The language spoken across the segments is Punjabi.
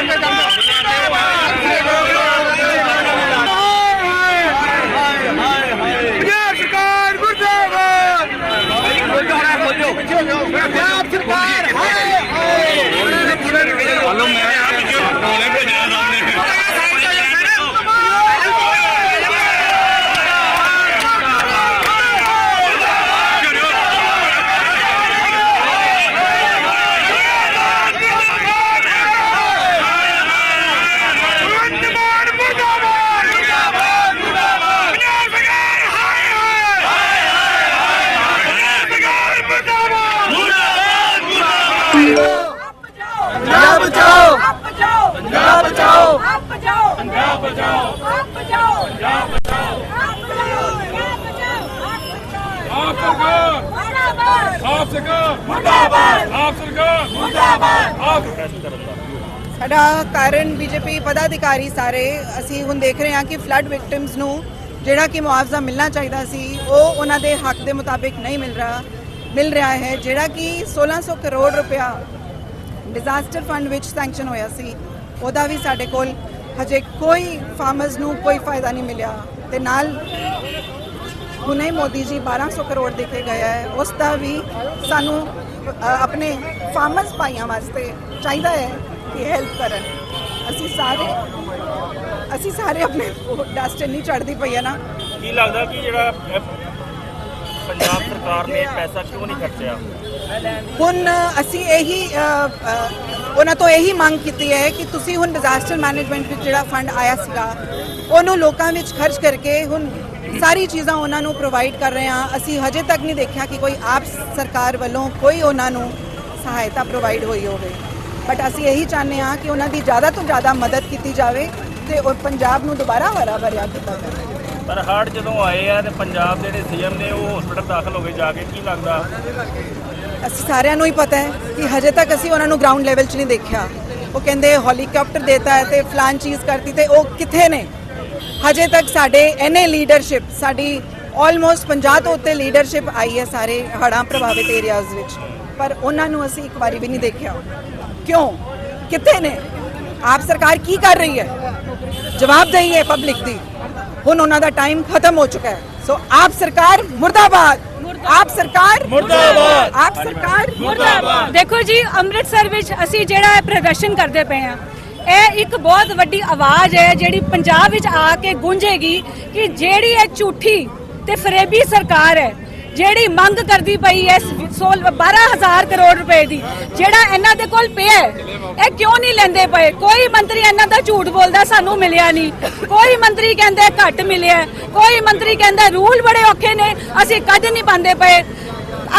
Thank you. ਆਪ ਸਾਡਾ ਕਾਰਨ ਬੀਜੇਪੀ ਪਦਾਧਿਕਾਰੀ ਸਾਰੇ, ਅਸੀਂ ਹੁਣ ਦੇਖ ਰਹੇ ਹਾਂ ਕਿ ਫਲੱਡ ਵਿਕਟਿਮਸ ਨੂੰ ਜਿਹੜਾ ਕਿ ਮੁਆਵਜ਼ਾ ਮਿਲਣਾ ਚਾਹੀਦਾ ਸੀ, ਉਹ ਉਹਨਾਂ ਦੇ ਹੱਕ ਦੇ ਮੁਤਾਬਿਕ ਨਹੀਂ ਮਿਲ ਰਿਹਾ ਮਿਲ ਰਿਹਾ ਹੈ, ਜਿਹੜਾ ਕਿ 1600 ਕਰੋੜ ਰੁਪਇਆ ਡਿਜ਼ਾਸਟਰ ਫੰਡ ਵਿੱਚ ਸੈਂਕਸ਼ਨ ਹੋਇਆ ਸੀ, ਉਹਦਾ ਵੀ ਸਾਡੇ ਕੋਲ ਹਜੇ ਕੋਈ ਫਾਰਮਰਸ ਨੂੰ ਕੋਈ ਫਾਇਦਾ ਨਹੀਂ ਮਿਲਿਆ ਤੇ ਨਾਲ ਹੁਣੇ ਮੋਦੀ ਜੀ 1200 ਕਰੋੜ ਦੇ ਕੇ ਗਿਆ ਹੈ, ਉਸ ਦਾ ਵੀ ਸਾਨੂੰ ਆਪਣੇ ਫਾਰਮਰਸ ਭਾਈਆਂ ਵਾਸਤੇ ਚਾਹੀਦਾ ਹੈ ਕਿ ਹੈਲਪ ਕਰਨ। ਅਸੀਂ ਸਾਰੇ ਅਸੀਂ ਸਾਰੇ ਆਪਣੇ ਡਸਟ ਨਹੀਂ ਚੜਦੀ ਪਈ ਹੈ ਨਾ। ਕੀ ਲੱਗਦਾ ਕਿ ਜਿਹੜਾ ਪੰਜਾਬ ਸਰਕਾਰ ਨੇ ਪੈਸਾ ਕਿਉਂ ਨਹੀਂ ਖਰਚਿਆ? ਹੁਣ ਅਸੀਂ ਇਹੀ ਉਹਨਾਂ ਤੋਂ ਇਹੀ ਮੰਗ ਕੀਤੀ ਹੈ ਕਿ ਤੁਸੀਂ ਹੁਣ ਡਿਜ਼ਾਸਟਰ ਮੈਨੇਜਮੈਂਟ ਵਿੱਚ ਜਿਹੜਾ ਫੰਡ ਆਇਆ ਸੀਗਾ ਉਹਨੂੰ ਲੋਕਾਂ ਵਿੱਚ ਖਰਚ ਕਰਕੇ ਹੁਣ ਸਾਰੀ ਚੀਜ਼ਾਂ ਉਹਨਾਂ ਨੂੰ ਪ੍ਰੋਵਾਈਡ ਕਰ ਰਹੇ ਹਾਂ। ਅਸੀਂ ਹਜੇ ਤੱਕ ਨਹੀਂ ਦੇਖਿਆ ਕਿ ਕੋਈ ਆਪ ਸਰਕਾਰ ਵੱਲੋਂ ਕੋਈ ਉਹਨਾਂ ਨੂੰ ਸਹਾਇਤਾ ਪ੍ਰੋਵਾਈਡ ਹੋਈ ਹੋਵੇ। ਬਟ ਅਸੀਂ ਇਹੀ ਚਾਹੁੰਦੇ ਹਾਂ ਕਿ ਉਹਨਾਂ ਦੀ ਜ਼ਿਆਦਾ ਤੋਂ ਜ਼ਿਆਦਾ ਮਦਦ ਕੀਤੀ ਜਾਵੇ ਤੇ ਉਹ ਪੰਜਾਬ ਨੂੰ ਦੁਬਾਰਾ ਹਰਾ ਭਰਿਆ ਕੀਤਾ ਜਾਵੇ। ਪਰ ਹੜ੍ਹ ਜਦੋਂ ਆਏ ਆ ਤੇ ਪੰਜਾਬ ਦੇ ਜਿਹੜੇ ਸੀਐਮ ਨੇ ਉਹ ਹਸਪੀਟਲ ਦਾਖਲ ਹੋ ਗਏ ਜਾ ਕੇ ਕੀ ਲੱਗਦਾ? ਅਸੀਂ ਸਾਰਿਆਂ ਨੂੰ ਹੀ ਪਤਾ ਹੈ ਕਿ ਹਜੇ ਤੱਕ ਅਸੀਂ ਉਹਨਾਂ ਨੂੰ ਗਰਾਊਂਡ ਲੈਵਲ 'ਚ ਨਹੀਂ ਦੇਖਿਆ। ਉਹ ਕਹਿੰਦੇ ਹੈਲੀਕਾਪਟਰ ਦੇਤਾ ਹੈ ਤੇ ਫਲਾਨ ਚੀਜ਼ ਕਰਤੀ ਤੇ ਉਹ ਕਿੱਥੇ ਨੇ? ਹਜੇ ਤੱਕ ਸਾਡੇ ਐਨੇ ਲੀਡਰਸ਼ਿਪ ਸਾਡੀ ਆਲਮੋਸਟ 50 ਤੋਂ ਉੱਤੇ ਲੀਡਰਸ਼ਿਪ ਆਈ ਹੈ ਸਾਰੇ ਹੜ੍ਹਾਂ ਪ੍ਰਭਾਵਿਤ ਏਰੀਆਜ਼ ਵਿੱਚ। ਪਰ ਉਹਨਾਂ ਨੂੰ ਅਸੀਂ ਇੱਕ ਵਾਰੀ ਵੀ ਨਹੀਂ ਦੇਖਿਆ। ਕਿਉਂ? ਕਿੱਥੇ ਨੇ? ਆਪ ਸਰਕਾਰ ਕੀ ਕਰ ਰਹੀ ਹੈ? ਜਵਾਬਦੇਹੀ ਹੈ ਪਬਲਿਕ ਦੀ। ਹੁਣ ਉਹਨਾਂ ਦਾ ਟਾਈਮ ਖਤਮ ਹੋ ਚੁੱਕਾ ਹੈ। ਸੋ ਆਪ ਸਰਕਾਰ ਮੁਰਦਾਬਾਦ। ਆਪ ਸਰਕਾਰ ਮੁਰਦਾਬਾਦ। ਆਪ ਸਰਕਾਰ ਮੁਰਦਾਬਾਦ। ਦੇਖੋ ਜੀ ਅੰਮ੍ਰਿਤਸਰ ਵਿੱਚ ਅਸੀਂ ਜਿਹੜਾ ਪ੍ਰਦਰਸ਼ਨ ਕਰਦੇ ਪਏ ਆ ਇਹ ਇੱਕ ਬਹੁਤ ਵੱਡੀ ਆਵਾਜ਼ ਹੈ ਜਿਹੜੀ ਪੰਜਾਬ ਵਿੱਚ ਆ ਕੇ ਗੂੰਜੇਗੀ ਕਿ ਜਿਹੜੀ ਇਹ ਝੂਠੀ ਤੇ ਫਰੇਬੀ ਸਰਕਾਰ ਹੈ, ਜਿਹੜੀ ਮੰਗ ਕਰਦੀ ਪਈ ਹੈ 12000 ਕਰੋੜ ਰੁਪਏ ਦੀ, ਜਿਹੜਾ ਇਹਨਾਂ ਦੇ ਕੋਲ ਪਿਆ ਇਹ ਕਿਉਂ ਨਹੀਂ ਲੈਂਦੇ ਪਏ? ਕੋਈ ਮੰਤਰੀ ਇਹਨਾਂ ਦਾ ਝੂਠ ਬੋਲਦਾ ਸਾਨੂੰ ਮਿਲਿਆ ਨਹੀਂ। ਕੋਈ ਮੰਤਰੀ ਕਹਿੰਦਾ ਘੱਟ ਮਿਲਿਆ ਕੋਈ ਮੰਤਰੀ ਕਹਿੰਦਾ ਰੂਲ ਬੜੇ ਔਖੇ ਨੇ, ਅਸੀਂ ਕੱਢ ਨਹੀਂ ਪਾਉਂਦੇ ਪਏ।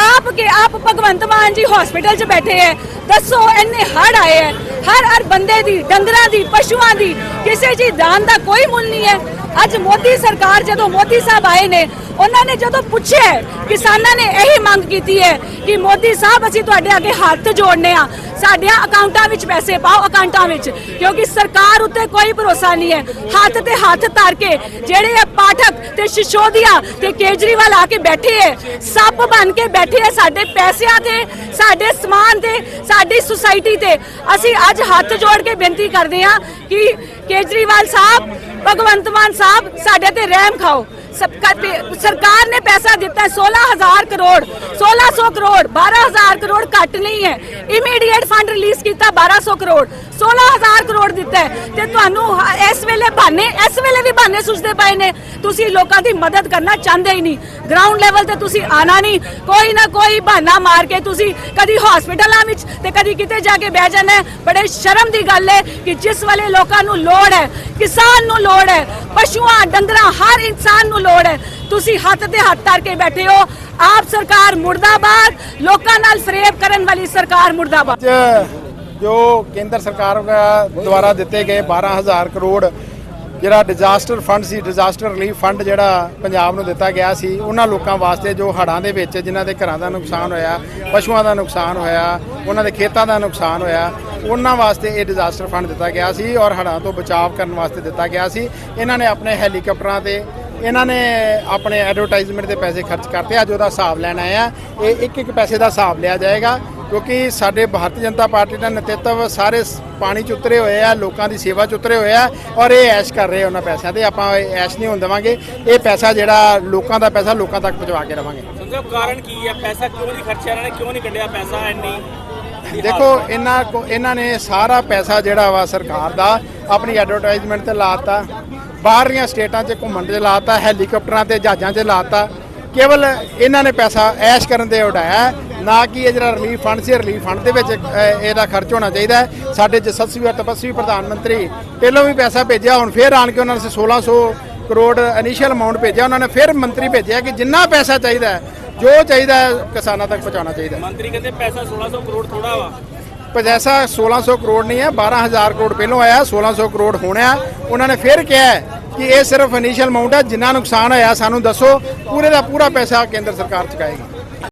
ਆਪ ਕੇ ਆਪ ਭਗਵੰਤ ਮਾਨ ਜੀ ਹਸਪੀਟਲ 'ਚ ਬੈਠੇ ਐ ਦੱਸੋ, ਇੰਨੇ ਹੜ ਆਏ ਐ ਹਰ ਹਰ ਬੰਦੇ ਦੀ, ਡੰਗਰਾਂ ਦੀ, ਪਸ਼ੂਆਂ ਦੀ, ਕਿਸੇ ਜੀ ਦਾਨ ਦਾ ਕੋਈ ਮੁੱਲ ਨਹੀਂ ਹੈ। ਅੱਜ ਮੋਦੀ ਸਰਕਾਰ ਜਦੋਂ ਮੋਦੀ ਸਾਹਿਬ ਆਏ ਨੇ, ਉਹਨਾਂ ਨੇ ਜਦੋਂ ਪੁੱਛਿਆ, ਕਿਸਾਨਾਂ ਨੇ ਇਹੀ ਮੰਗ ਕੀਤੀ ਹੈ ਕਿ ਮੋਦੀ ਸਾਹਿਬ ਅਸੀਂ ਤੁਹਾਡੇ ਅੱਗੇ ਹੱਥ ਜੋੜਨੇ ਆ। ਸਾਡਿਆਂ ਅਕਾਊਂਟਾਂ ਵਿੱਚ ਪੈਸੇ ਪਾਓ, ਅਕਾਊਂਟਾਂ ਵਿੱਚ, ਕਿਉਂਕਿ ਸਰਕਾਰ ਉੱਤੇ ਕੋਈ ਭਰੋਸਾ ਨਹੀਂ ਹੈ। ਹੱਥ ਤੇ ਹੱਥ ਧਰ ਕੇ ਜਿਹੜੇ ਇਹ ਪਾਠਕ ਤੇ ਸ਼ਿਸ਼ੋਦੀਆ ਤੇ ਕੇਜਰੀਵਾਲ ਆ ਕੇ ਬੈਠੇ ਐ ਸੱਪ ਬਣ ਕੇ ਬੈਠੇ ਐ ਸਾਡੇ ਪੈਸਿਆਂ ਤੇ, ਸਾਡੇ ਸਮਾਨ ਤੇ, ਸਾਡੀ ਸੁਸਾਇਟੀ ਤੇ। ਅਸੀਂ ਅੱਜ ਹੱਥ ਜੋੜ ਕੇ ਬੇਨਤੀ ਕਰਦੇ ਹਾਂ ਕਿ ਕੇਜਰੀਵਾਲ ਸਾਹਿਬ ਭਗਵੰਤ ਮਾਨ ਸਾਹਿਬ ਸਾਡੇ ਤੇ ਰਹਿਮ ਖਾਓ। ਸਰਕਾਰ ਨੇ ਪੈਸਾ ਦਿੱਤਾ ਹੈ 16000 ਕਰੋੜ 1600 ਕਰੋੜ 12000 ਕਰੋੜ ਘੱਟ ਨਹੀਂ ਹੈ। ਇਮੀਡੀਏਟ ਫੰਡ ਰਿਲੀਜ਼ ਕੀਤਾ 1200 ਕਰੋੜ 16000 ਕਰੋੜ ਦਿੱਤਾ ਤੇ ਤੁਹਾਨੂੰ ਇਸ ਵੇਲੇ ਬਹਾਨੇ, ਇਸ ਵੇਲੇ ਵੀ ਬਹਾਨੇ ਸੁਝਦੇ ਪਏ ਨੇ, ਤੁਸੀਂ ਲੋਕਾਂ ਦੀ ਮਦਦ ਕਰਨਾ ਚਾਹੁੰਦੇ ਹੀ ਨਹੀਂ। ਗਰਾਊਂਡ ਲੈਵਲ ਤੇ ਤੁਸੀਂ ਆਣਾ ਨਹੀਂ। ਕੋਈ ਨਾ ਕੋਈ ਬਹਾਨਾ ਮਾਰ ਕੇ ਤੁਸੀਂ ਕਦੀ ਹਸਪੀਟਲਾਂ ਵਿੱਚ ਤੇ ਕਦੀ ਕਿਤੇ ਜਾ ਕੇ ਬਹਿ ਜਾਣਾ ਬੜੇ ਸ਼ਰਮ ਦੀ ਗੱਲ ਹੈ ਕਿ ਜਿਸ ਵੇਲੇ ਲੋਕਾਂ ਨੂੰ ਲੋੜ ਹੈ, ਕਿਸਾਨ ਨੂੰ ਲੋੜ ਹੈ, ਪਸ਼ੂਆਂ, ਡੰਗਰਾਂ, ਹਰ ਇਨਸਾਨ ਨੂੰ ਲੋੜ ਹੈ। ਤੁਸੀਂ ਹੱਥ ਤੇ ਹੱਥ ਧਰ ਕੇ ਬੈਠੇ ਹੋ। ਆਪ ਸਰਕਾਰ ਮੁਰਦਾਬਾਦ, ਲੋਕਾਂ ਨਾਲ ਫਰੇਬ ਕਰਨ ਵਾਲੀ ਸਰਕਾਰ ਮੁਰਦਾਬਾਦ। ਜੋ ਕੇਂਦਰ ਸਰਕਾਰ ਦੁਆਰਾ ਦਿੱਤੇ ਗਏ 12000 ਕਰੋੜ ਜਿਹੜਾ ਡਿਜ਼ਾਸਟਰ ਫੰਡ ਸੀ ਡਿਜ਼ਾਸਟਰ ਰਿਲੀਫ ਫੰਡ ਜਿਹੜਾ ਪੰਜਾਬ ਨੂੰ ਦਿੱਤਾ ਗਿਆ ਸੀ, ਉਹਨਾਂ ਲੋਕਾਂ ਵਾਸਤੇ ਜੋ ਹੜਾਂ ਦੇ ਵਿੱਚ ਜਿਨ੍ਹਾਂ ਦੇ ਘਰਾਂ ਦਾ ਨੁਕਸਾਨ ਹੋਇਆ, ਪਸ਼ੂਆਂ ਦਾ ਨੁਕਸਾਨ ਹੋਇਆ, ਉਹਨਾਂ ਦੇ ਖੇਤਾਂ ਦਾ ਨੁਕਸਾਨ ਹੋਇਆ, ਉਹਨਾਂ ਵਾਸਤੇ ਇਹ ਡਿਜ਼ਾਸਟਰ ਫੰਡ ਦਿੱਤਾ ਗਿਆ ਸੀ ਔਰ ਹੜਾਂ ਤੋਂ ਬਚਾਅ ਕਰਨ ਵਾਸਤੇ ਦਿੱਤਾ ਗਿਆ ਸੀ। ਇਹਨਾਂ ਨੇ ਆਪਣੇ ਹੈਲੀਕਾਪਟਰਾਂ ਤੇ ਇਹਨਾਂ ਨੇ ਆਪਣੇ ਐਡਵਰਟਾਈਜ਼ਮੈਂਟ ਦੇ ਪੈਸੇ ਖਰਚ ਕਰਤੇ ਅੱਜ ਉਹਦਾ ਹਿਸਾਬ ਲੈਣ ਆਏ ਆ। ਇਹ ਇੱਕ ਇੱਕ ਪੈਸੇ ਦਾ ਹਿਸਾਬ ਲਿਆ ਜਾਏਗਾ ਕਿਉਂਕਿ ਸਾਡੇ ਭਾਰਤੀ ਜਨਤਾ ਪਾਰਟੀ ਦਾ ਨੇਤਰਤਵ ਸਾਰੇ ਪਾਣੀ 'ਚ ਉਤਰੇ ਹੋਏ ਆ ਲੋਕਾਂ ਦੀ ਸੇਵਾ 'ਚ ਉਤਰੇ ਹੋਏ ਆ ਔਰ ਇਹ ਐਸ਼ ਕਰ ਰਹੇ ਉਹਨਾਂ ਪੈਸਿਆਂ ਤੇ। ਆਪਾਂ ਐਸ਼ ਨਹੀਂ ਹੋਣ ਦੇਵਾਂਗੇ। ਇਹ ਪੈਸਾ ਜਿਹੜਾ ਲੋਕਾਂ ਦਾ ਪੈਸਾ ਲੋਕਾਂ ਤੱਕ ਪਹੁੰਚਾ ਕੇ ਰਵਾਂਗੇ। ਸੰਜੋ ਕਾਰਨ ਕੀ ਹੈ ਪੈਸਾ ਕਿਉਂ ਨਹੀਂ ਖਰਚਿਆ ਇਹਨਾਂ ਨੇ? ਕਿਉਂ ਨਹੀਂ ਕੱਢਿਆ ਪੈਸਾ ਇੰਨੀ? ਦੇਖੋ ਇਹਨਾਂ ਕੋ ਇਹਨਾਂ ਨੇ ਸਾਰਾ ਪੈਸਾ ਜਿਹੜਾ ਵਾ ਸਰਕਾਰ ਦਾ ਆਪਣੀ ਐਡਵਰਟਾਈਜ਼ਮੈਂਟ ਤੇ ਲਾਤਾ ਬਾਹਰਲੀਆਂ ਸਟੇਟਾਂ 'ਚ ਘੁੰਮਣ ਤੇ ਲਾਤਾ, ਹੈਲੀਕਾਪਟਰਾਂ ਤੇ ਜਹਾਜ਼ਾਂ 'ਚ ਲਾਤਾ। ਕੇਵਲ ਇਹਨਾਂ ਨੇ ਪੈਸਾ ਐਸ਼ ਕਰਨ ਦੇ ਉਡਾਇਆ ਨਾ ਕਿ ਇਹ ਜਿਹੜਾ ਰਿਲੀਫ ਫੰਡ ਸੀ ਰਿਲੀਫ ਫੰਡ ਦੇ ਵਿੱਚ ਇਹਦਾ ਖਰਚ ਹੋਣਾ ਚਾਹੀਦਾ ਸਾਡੇ ਜਸਸਵੀ ਔਰ ਤਪਸਵੀ ਪ੍ਰਧਾਨ ਮੰਤਰੀ ਪਹਿਲਾਂ ਵੀ ਪੈਸਾ ਭੇਜਿਆ, ਹੁਣ ਫੇਰ ਆਣ ਕੇ ਉਹਨਾਂ ਨੇ 1600 ਕਰੋੜ ਇਨੀਸ਼ੀਅਲ ਅਮਾਉਂਟ ਭੇਜਿਆ, ਉਹਨਾਂ ਨੇ ਫਿਰ ਮੰਤਰੀ ਭੇਜਿਆ ਕਿ ਜਿੰਨਾ ਪੈਸਾ ਚਾਹੀਦਾ ਜੋ ਚਾਹੀਦਾ ਕਿਸਾਨਾਂ ਤੱਕ ਪਹੁੰਚਾਉਣਾ ਚਾਹੀਦਾ ਮੰਤਰੀ ਕਹਿੰਦੇ ਪੈਸਾ 1600 ਕਰੋੜ ਥੋੜਾ ਵਾ। ਪੈਸਾ 1600 ਕਰੋੜ ਨਹੀਂ ਹੈ 12000 ਕਰੋੜ ਪਹਿਲੋਂ ਆਇਆ 1600 ਕਰੋੜ ਹੋਣਾ ਉਹਨਾਂ ਨੇ ਫਿਰ ਕਿਹਾ ਕਿ ਇਹ ਸਿਰਫ ਇਨੀਸ਼ੀਅਲ ਅਮਾਉਂਟ ਹੈ, ਜਿੰਨਾ ਨੁਕਸਾਨ ਹੋਇਆ ਸਾਨੂੰ ਦੱਸੋ, ਪੂਰੇ ਦਾ ਪੂਰਾ ਪੈਸਾ ਕੇਂਦਰ ਸਰਕਾਰ ਚੁਕਾਏਗੀ।